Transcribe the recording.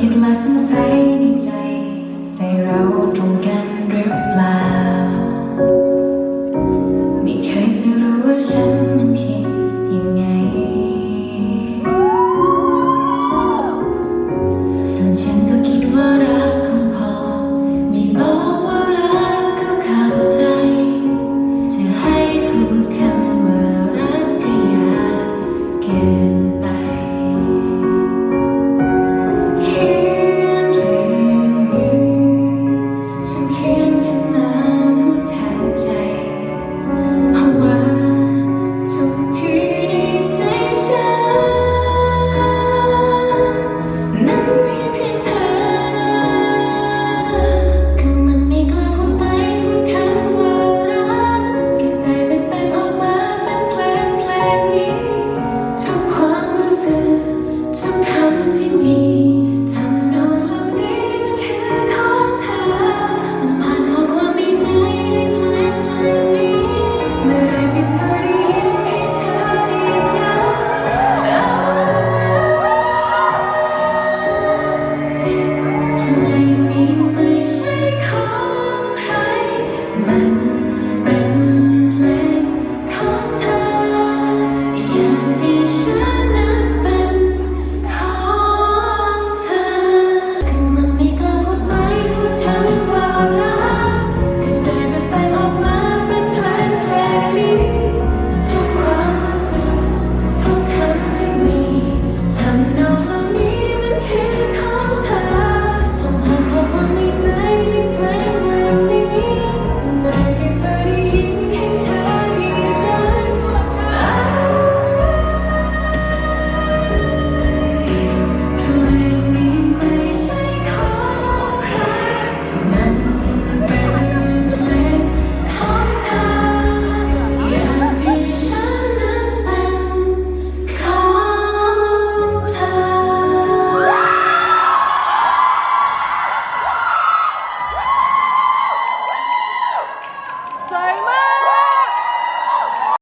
คิดและสงสัยในใจ ใจเราตรงกันหรือเปล่า ไม่เคยจะรู้ว่าฉันมันคิดยังไง ส่วนฉันก็คิดว่ารักคงพอ ไม่บอกว่ารักก็เข้าใจ จะให้พูดคำว่ารักก็ยากเกิน